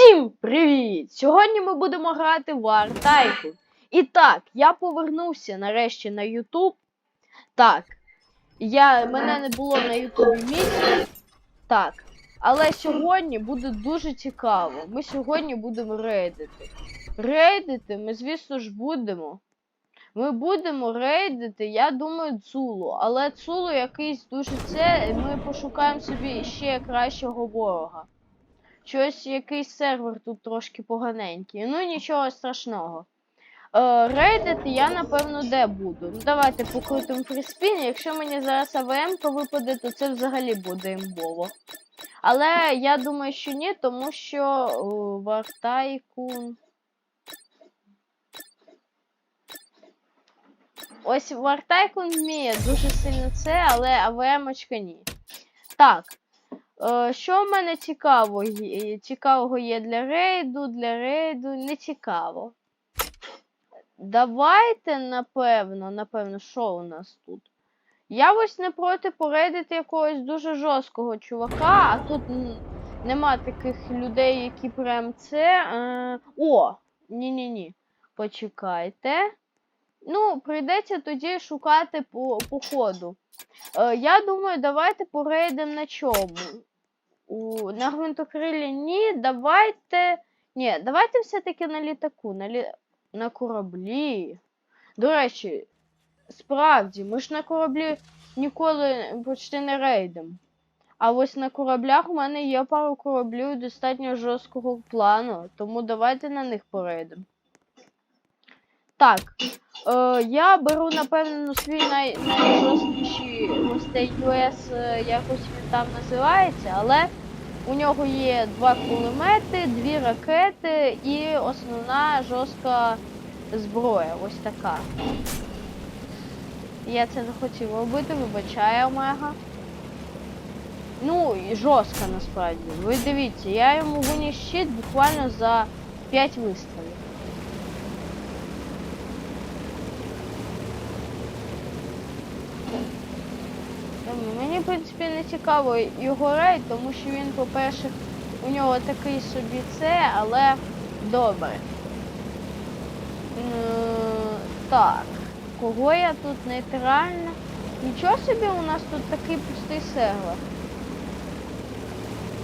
Всім привіт! Сьогодні ми будемо грати в Tycoon. І так, я повернувся нарешті на YouTube. Так, я, мене не було на YouTube місяць. Так. Але сьогодні буде дуже цікаво. Ми сьогодні будемо рейдити. Рейдити ми, звісно ж, будемо. Ми будемо рейдити, я думаю, Цулу. Але Цулу якийсь дуже це. Ми пошукаємо собі ще кращого ворога. Щось якийсь сервер тут трошки поганенький. Ну нічого страшного. Е, рейдити я напевно де буду. Ну давайте покрутимо фріспін. Якщо мені зараз АВМ випаде, то це взагалі буде імбово. Але я думаю, що ні, тому що о, Вартайкун. Ось Вартайкун вміє дуже сильно це, але АВМ-очка ні. Так. Е, що в мене цікаво, є- цікавого є для рейду, для рейду не цікаво. Давайте, напевно, напевно, що у нас тут? Я ось не проти порейдити якогось дуже жорсткого чувака, а тут нема таких людей, які прям це. Е... О! Ні-ні-ні. Почекайте. Ну, прийдеться тоді шукати по, по ходу. Е, я думаю, давайте порейдемо на чому. У, на гвинтокрилі ні, давайте. Ні, давайте все-таки на літаку, на, лі... на кораблі. До речі, справді, ми ж на кораблі ніколи почти не рейдимо. А ось на кораблях у мене є пару кораблів достатньо жорсткого плану, тому давайте на них порейдемо. Так, е, я беру, напевно, на свій най, найжорсткіший гостей US, е, якось він там називається, але у нього є два кулемети, дві ракети і основна жорстка зброя. Ось така. Я це не хотів робити, вибачаю, Омега. Ну, і жорстка насправді. Ви дивіться, я йому виніс щит буквально за 5 вистрілів. Ем, Мені, в принципі, не цікаво його рейд, тому що він, по-перше, у нього такий собі це, але добре. Так, кого я тут нейтральна? Нічого собі у нас тут такий пустий сервер.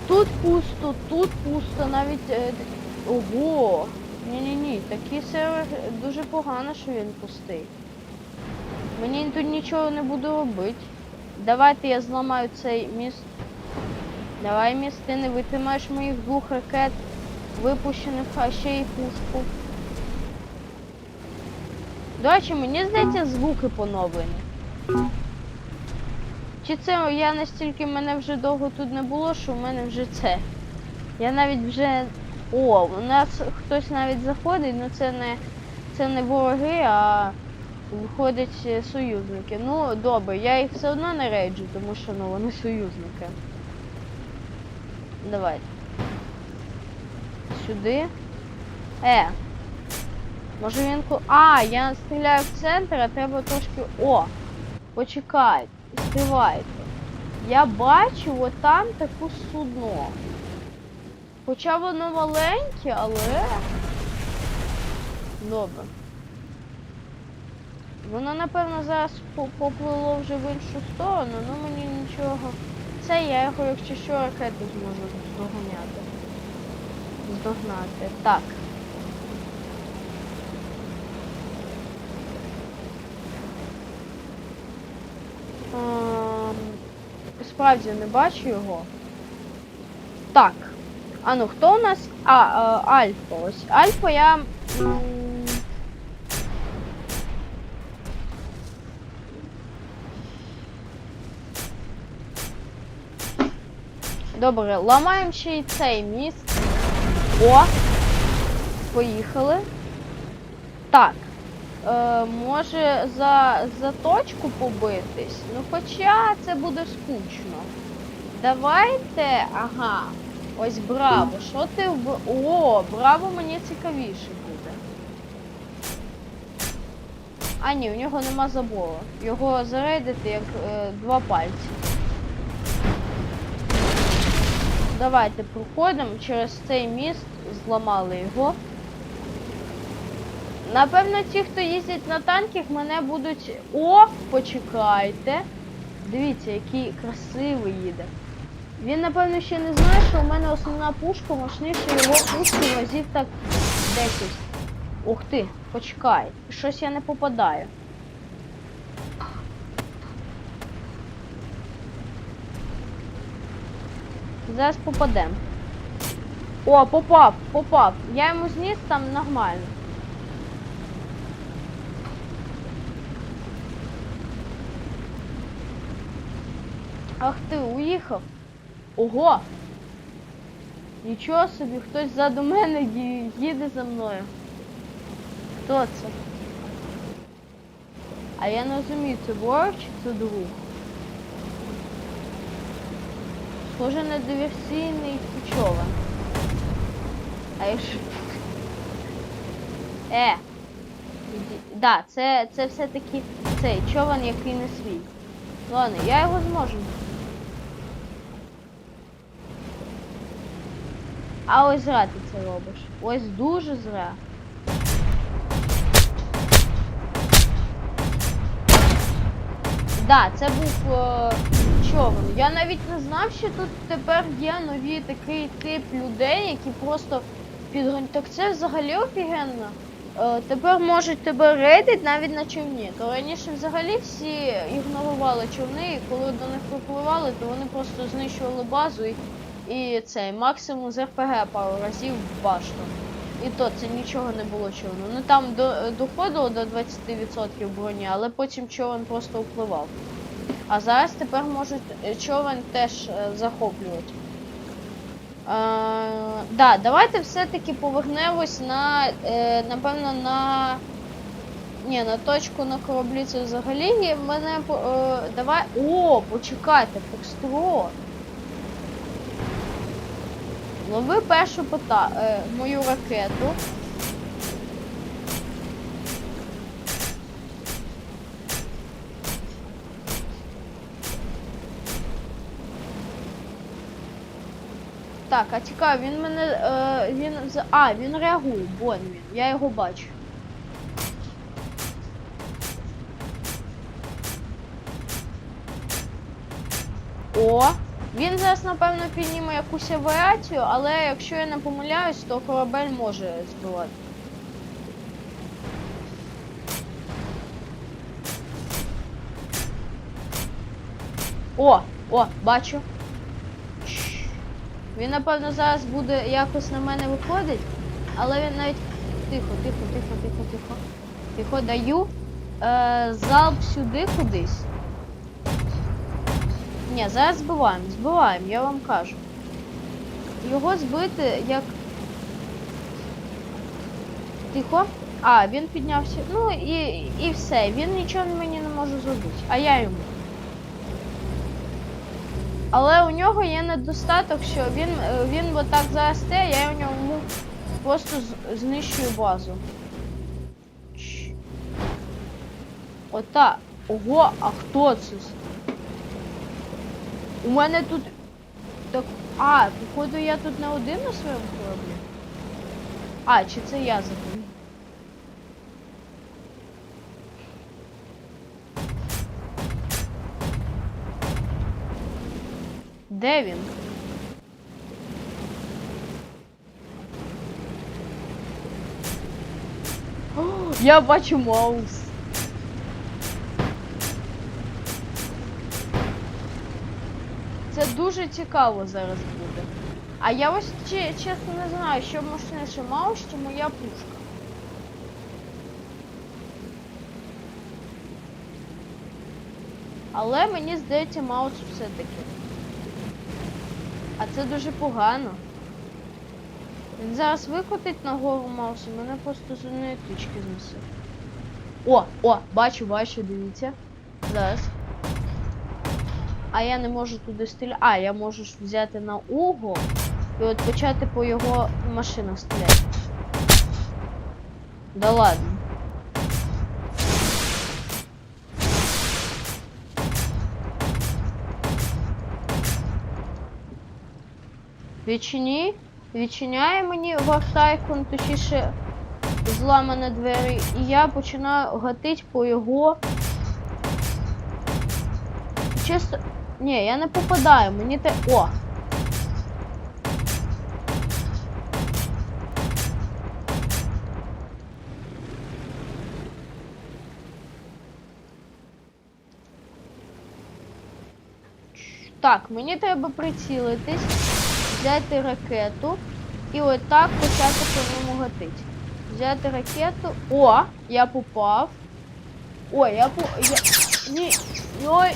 Тут пусто, тут пусто, навіть. е, Ого! Ні-ні-ні, такий сервер дуже погано, що він пустий. Мені тут нічого не буду робити. Давайте я зламаю цей міст. Давай, міст, ти не витримаєш моїх двох ракет, випущених, а ще й пушку. До речі, мені здається, звуки поновлені. Чи це я настільки мене вже довго тут не було, що в мене вже це. Я навіть вже. О, у нас хтось навіть заходить, ну це не це не вороги, а виходять е, союзники. Ну, добре, я їх все одно не рейджу, тому що ну вони союзники. Давайте. Сюди. Е. Може він ко. А, я стріляю в центр, а треба трошки. О! Почекайте, стривайте. Я бачу отам таку судно. Хоча воно маленьке, але. Добре. Воно, напевно, зараз поплило вже в іншу сторону, ну мені нічого. Це я його, якщо що, ракету зможу здоганяти. Здогнати. Так. Ем, Справді не бачу його. Так. А ну хто у нас? А, е, Альфа. Ось. Альфа я. м, Добре, ламаємо ще й цей міст. О! Поїхали. Так. Е, може за, за точку побитись? Ну хоча це буде скучно. Давайте. Ага. Ось браво. Що ти в. О, браво мені цікавіше буде. А ні, у нього нема забору. Його зарейдити як е, два пальці. Давайте проходимо через цей міст, зламали його. Напевно, ті, хто їздять на танках, мене будуть. О, почекайте. Дивіться, який красивий їде. Він, напевно, ще не знає, що у мене основна пушка мощніше його пушки разів так 10. Ух ти, почекай. Щось я не попадаю. Зараз попадем. О, попав, попав. Я йому зніс там нормально. Ах ти, уїхав. Ого! Нічого собі, хтось ззаду мене їде за мною. Хто це? А я не розумію, це ворог чи це друг? Схоже на диверсійний човен. А якщо... Е! Да, це, це все-таки цей човен, який не свій. Ладно, я його зможу. А ось зря ти це робиш. Ось дуже зря. Да, це був е, човен. Я навіть не знав, що тут тепер є нові такий тип людей, які просто підгон... Так це взагалі офігенно. Е, тепер можуть тебе рейдити навіть на човні. То раніше взагалі всі ігнорували човни, і коли до них припливали, то вони просто знищували базу і, і цей максимум з РПГ пару разів в башту. І то це нічого не було човну. Ну там до, доходило до 20% броні, але потім човен просто впливав. А зараз тепер можуть е, човен теж е, захоплювати. Е, да, давайте все-таки повернемось на, е, напевно, на. Ні, на точку на кораблі це взагалі є. Мене е, давай. О, почекайте, Фокстрот. Лови першу пота... е, мою ракету. Так, а цікаво, він мене. Е, він А, він реагує, вон він, я його бачу. О! Він зараз, напевно, підніме якусь авіацію, але якщо я не помиляюсь, то корабель може збивати. О! О, бачу. Він, напевно, зараз буде якось на мене виходить, але він навіть. Тихо, тихо, тихо, тихо, тихо. Тихо, даю. Е, залп сюди кудись. Ні, зараз збиваємо, збиваємо, я вам кажу. Його збити як. Тихо. А, він піднявся. Ну і, і все. Він нічого мені не може зробити. А я йому. Але у нього є недостаток, що він, е, він отак заросте, я у ньому просто знищую базу. Ота. Ого, а хто це? У мене тут. Так. А, походу я тут не один на своєму кораблі. А, чи це я забув? Де він? О, я бачу Маус. Це дуже цікаво зараз буде. А я ось чесно не знаю, що мощніше Маус чи моя пушка. Але мені здається, Маус все-таки. А це дуже погано. Він зараз викотить нагору Маусу, мене просто з одної тички знесе. О, о, бачу, бачу, дивіться. Зараз. А я не можу туди стріляти. А, я можу ж взяти на угол і от почати по його машинах стріляти. Да ладно. Відчині. Відчиняє мені вартайкон, точніше зламані двері, і я починаю гатить по його. Чисто. Ні, я не попадаю, мені те. О! Так, мені треба прицілитись, взяти ракету і отак почати по ньому гатити. Взяти ракету. О, я попав. Ой, я по. Я... Ні. Ой.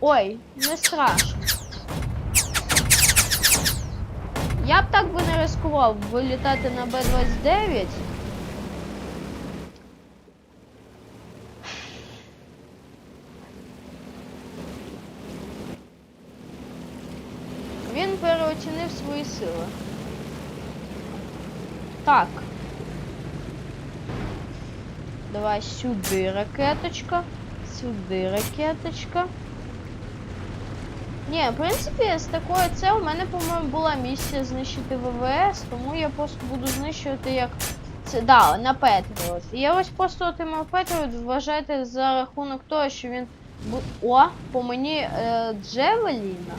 Ой, не страшно. Я б так би не рискував вилітати на Б-29. Він переоцінив свої сили. Так. Давай сюди ракеточка. Сюди ракеточка. Ні, в принципі, з такою це у мене, по-моєму, була місія знищити ВВС, тому я просто буду знищувати як. Це да, на Петріот. І я ось просто отримав Петріот, вважайте за рахунок того, що він. О, по мені е, Джевеліна.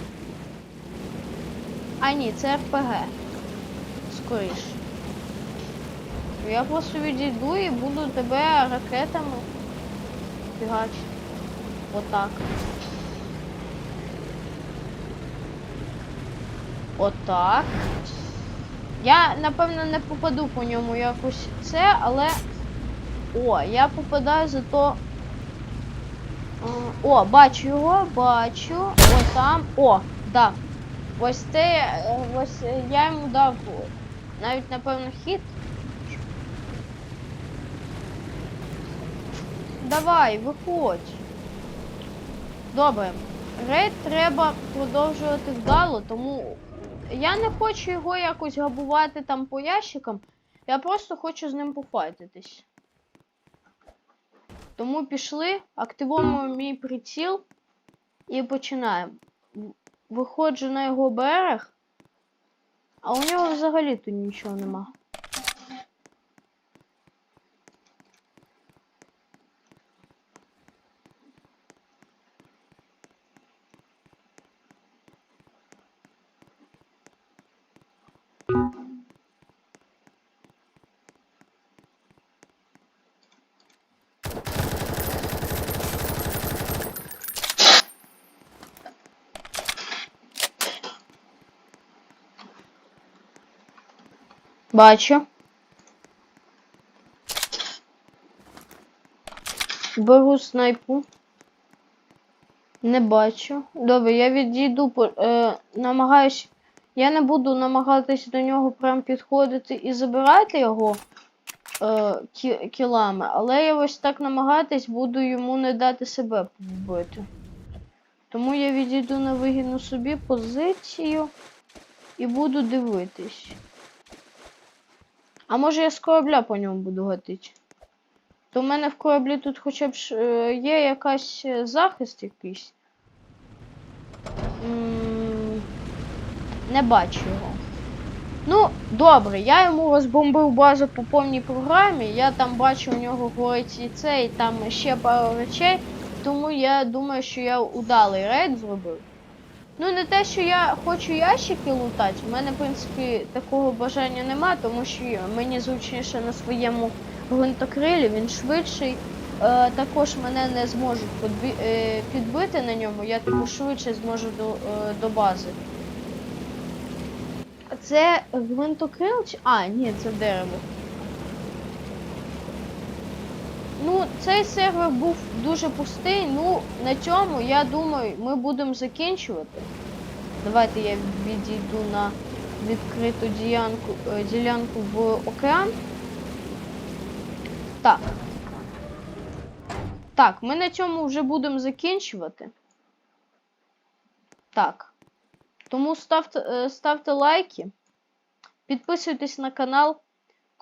А ні, це РПГ. Скоріше. Я просто відійду і буду тебе ракетами фігачити. Отак. Отак. Я, напевно, не попаду по ньому якось це, але. О, я попадаю зато. О, бачу його, бачу. О, там. О, да. Ось це. е, Ось е, я йому дав навіть, напевно, хід. Давай, виходь. Добре. Рейд треба продовжувати вдало, тому я не хочу його якось габувати там по ящикам. Я просто хочу з ним пофайтитись. Тому пішли, активуємо мій приціл і починаємо. Виходжу на його берег, а у нього взагалі тут нічого нема. Бачу. Беру снайпу. Не бачу. Добре, я відійду, е, намагаюсь. Я не буду намагатись до нього прям підходити і забирати його е, кі- кілами, але я ось так намагатись буду йому не дати себе вбити. Тому я відійду на вигідну собі позицію і буду дивитись. А може я з корабля по ньому буду гатити? То в мене в кораблі тут хоча б е, є якась е, захист якийсь. Не бачу його. Ну, добре, я йому розбомбив базу по повній програмі. Я там бачу, у нього горить і це, і там ще пару речей. Тому я думаю, що я удалий рейд зробив. Ну, не те, що я хочу ящики лутати, в мене, в принципі, такого бажання нема, тому що мені зручніше на своєму гвинтокрилі, він швидший. Е, також мене не зможуть подбі- е, підбити на ньому, я типу швидше зможу до, е, до бази. Це гвинтокрил чи. А, ні, це дерево. Ну, цей сервер був дуже пустий. Ну, на цьому, я думаю, ми будемо закінчувати. Давайте я відійду на відкриту ділянку, е, ділянку в океан. Так. Так, ми на цьому вже будемо закінчувати. Так. Тому ставте, е, ставте лайки, підписуйтесь на канал,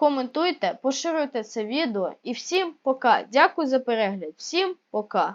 коментуйте, поширюйте це відео. І всім пока. Дякую за перегляд. Всім пока.